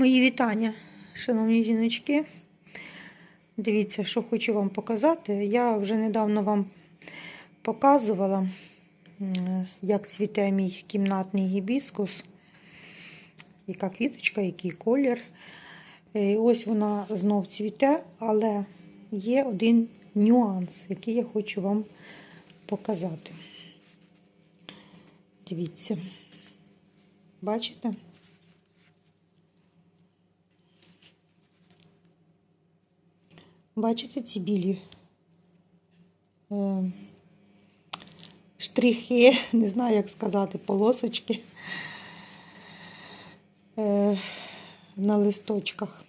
Мої вітання, шановні жіночки. Дивіться, що хочу вам показати. Я вже недавно вам показувала, як цвіте мій кімнатний гібіскус, яка квіточка, який колір. Е, Ось вона знов цвіте, але є один нюанс, який я хочу вам показати. Дивіться. Бачите? Бачите ці білі е, штрихи, не знаю, як сказати, полосочки е, на листочках.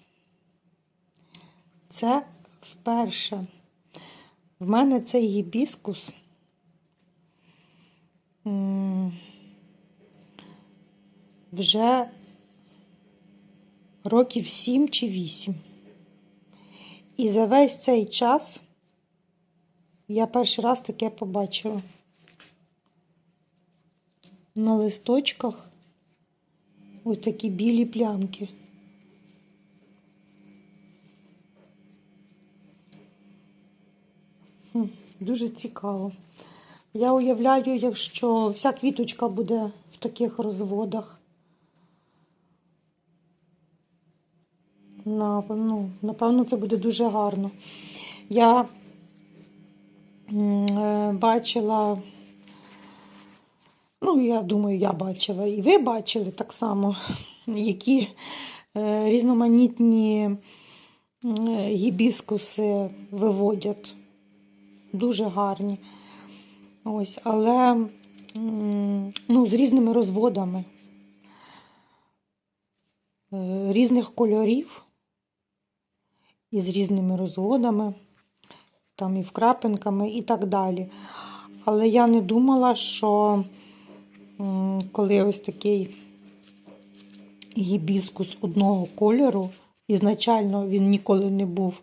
Це вперше. В мене цей гібіскус вже років сім чи вісім. І за весь цей час я перший раз таке побачила. На листочках ось такі білі плямки. Дуже цікаво. Я уявляю, якщо вся квіточка буде в таких розводах. Напевно, напевно, це буде дуже гарно. Я е, бачила, ну, я думаю, я бачила, і ви бачили так само, які е, різноманітні е, гібіскуси виводять. Дуже гарні. Ось, але ну, з різними розводами, різних кольорів і з різними розводами, там і вкрапинками, і так далі. Але я не думала, що коли ось такий гібіскус одного кольору, ізначально він ніколи не був,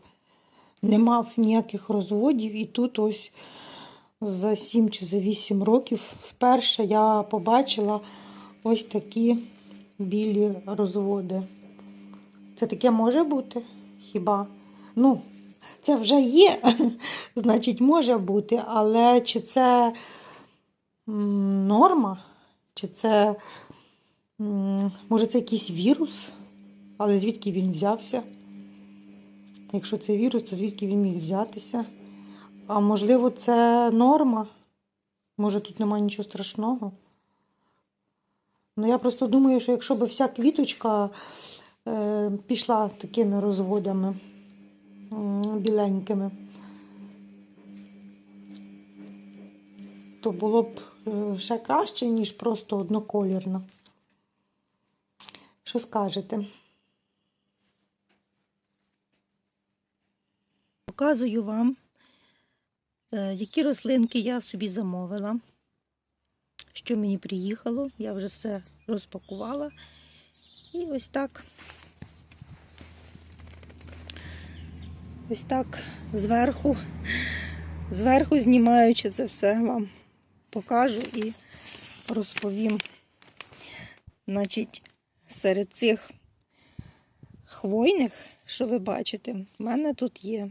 не мав ніяких розводів, і тут ось за 7 чи за 8 років вперше я побачила ось такі білі розводи. Це таке може бути? Хіба? Ну, це вже є, значить, може бути, але чи це норма? Чи це, може, це якийсь вірус? Але звідки він взявся? Якщо це вірус, то звідки він міг взятися? А можливо, це норма? Може, тут немає нічого страшного? Ну, я просто думаю, що якщо б вся квіточка е, пішла такими розводами біленькими, то було б е, ще краще, ніж просто одноколірно. Що скажете? Показую вам, е, які рослинки я собі замовила, що мені приїхало. Я вже все розпакувала. І ось так. Ось так зверху, зверху знімаючи це все, вам покажу і розповім. Значить, серед цих хвойних, що ви бачите, в мене тут є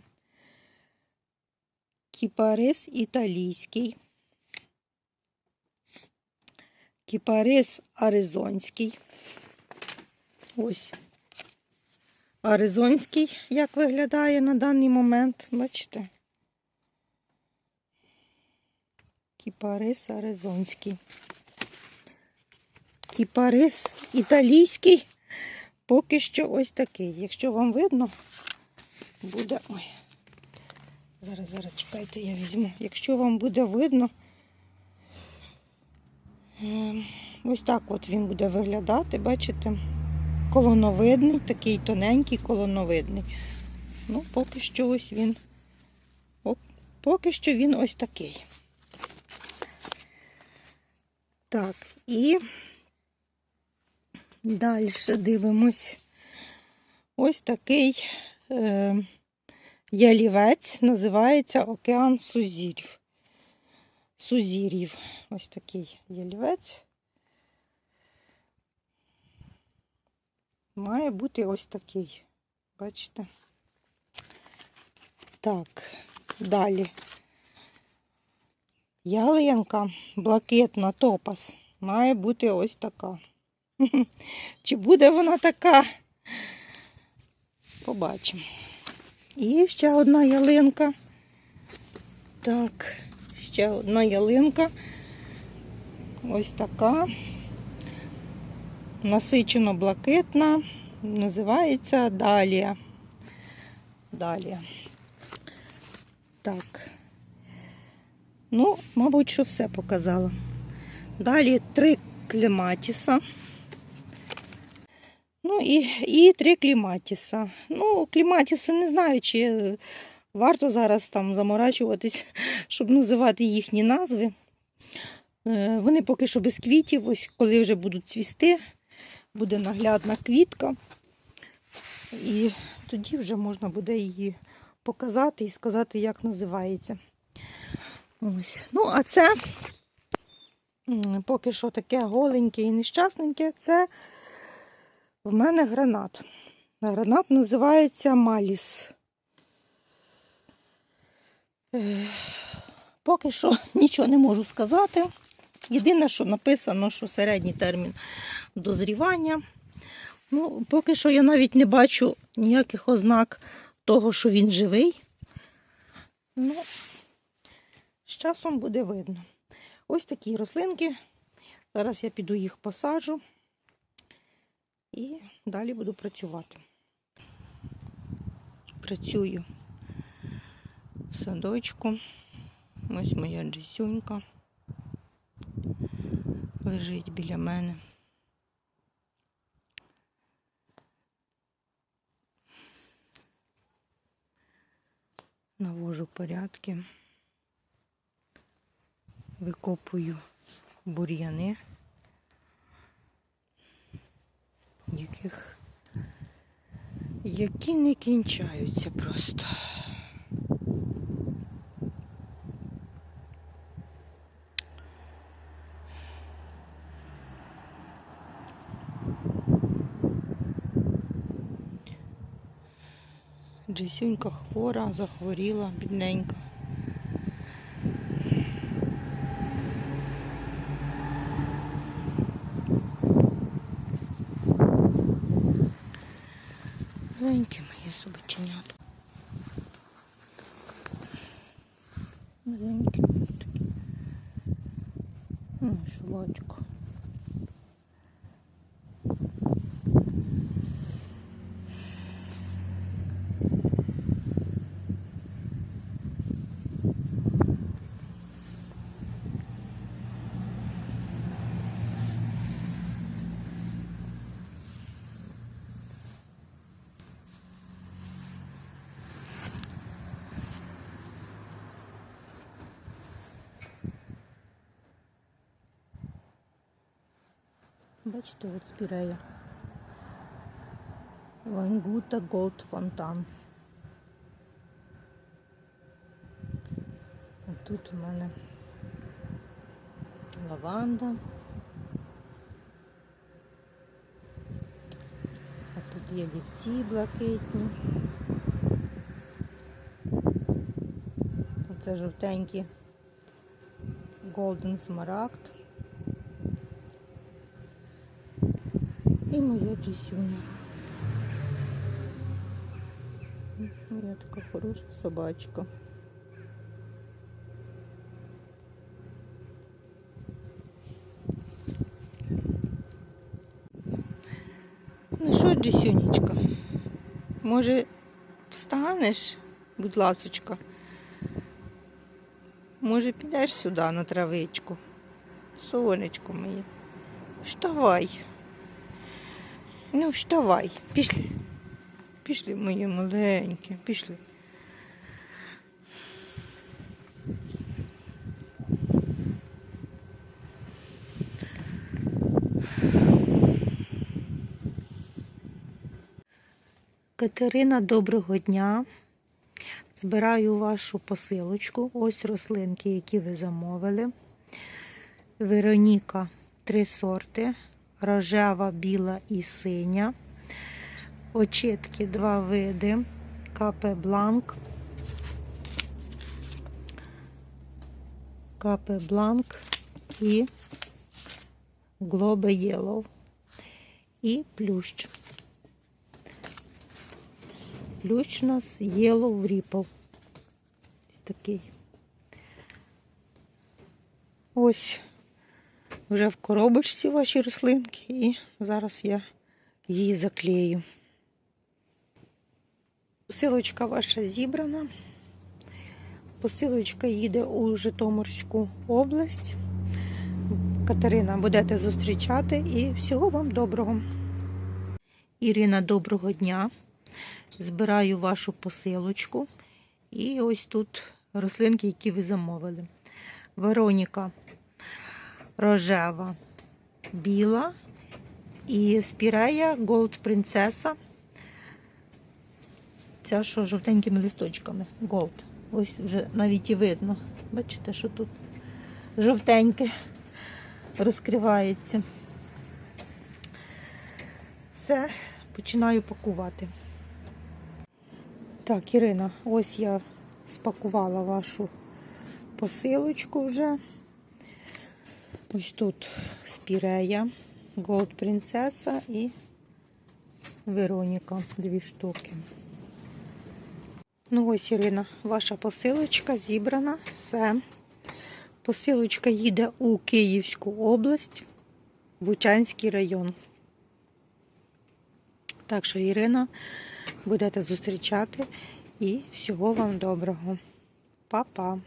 кіпарис італійський, кіпарис аризонський. Ось. Аризонський, як виглядає на даний момент, бачите? Кіпарис аризонський. Кіпарис італійський, поки що ось такий. Якщо вам видно, буде. Ой. Зараз, зараз чекайте, я візьму. Якщо вам буде видно, ем, ось так от він буде виглядати, бачите? Колоновидний, такий тоненький колоновидний. Ну, поки що ось він. Поки що він ось такий. Так, і далі дивимось. Ось такий. Е, ялівець називається Океан Сузірів. Сузір'їв. Ось такий ялівець. Має бути ось такий. Бачите? Так, далі. Ялинка блакитна топас. Має бути ось така. Чи буде вона така? Побачимо. І ще одна ялинка. Так, ще одна ялинка. Ось така. Насичено блакитна. Називається Далія. Далія. Так. Ну, мабуть, що все показала. Далі три клематіса. Ну і, і три кліматіса. Ну, кліматіси не знаю, чи варто зараз там заморачуватись, щоб називати їхні назви. Е, Вони поки що без квітів, ось коли вже будуть цвісти, буде наглядна квітка. І тоді вже можна буде її показати і сказати, як називається. Ось. Ну, а це поки що таке голеньке і нещасненьке, це в мене гранат. Гранат називається Маліс. Е, Поки що нічого не можу сказати. Єдине, що написано, що середній термін дозрівання. Ну, поки що я навіть не бачу ніяких ознак того, що він живий. Ну, з часом буде видно. Ось такі рослинки. Зараз я піду їх посаджу і далі буду працювати. Працюю в садочку. Ось моя джисюнька лежить біля мене. Навожу порядки, викопую бур'яни, яких які не кінчаються просто. Джесюнька хвора, захворіла, бідненька. Маленькі мої собаченята. Маленькі мої такі. Ну, собачка. Бачите, от спірея. Вангута Голд Фонтан. Тут у мене лаванда. А тут є лівці блакитні. Оце жовтенькі Golden Smaragd. І моя джисюня. Моя така хороша собачка. Ну що, Джисюнечка, може встанеш, будь ласочка? Може підеш сюди на травичку? Сонечко моє. Вставай. Ну, вставай, пішли. Пішли, моє маленьке, пішли. Катерина, доброго дня. Збираю вашу посилочку. Ось рослинки, які ви замовили. Вероніка три сорти: рожева, біла і синя. Очітки два види. Капе Бланк. Капе Бланк і Глобе Єлоу. І плющ. Плющ у нас Yellow Ripple. Ось такий. Ось вже в коробочці ваші рослинки, і зараз я її заклею. Посилочка ваша зібрана. Посилочка їде у Житомирську область. Катерина, будете зустрічати і всього вам доброго. Ірина, доброго дня. Збираю вашу посилочку. І ось тут рослинки, які ви замовили. Вероніка рожева, біла і спірея Gold Принцеса. Ця що жовтенькими листочками. Gold. Ось вже навіть і видно. Бачите, що тут жовтеньке розкривається. Все, починаю пакувати. Так, Ірина, ось я спакувала вашу посилочку вже. Ось тут спірея, Gold Принцеса і Вероніка. Дві штуки. Ну ось, Ірина, ваша посилочка зібрана. Все. Посилочка їде у Київську область, Бучанський район. Так що, Ірина, будете зустрічати і всього вам доброго. Па-па!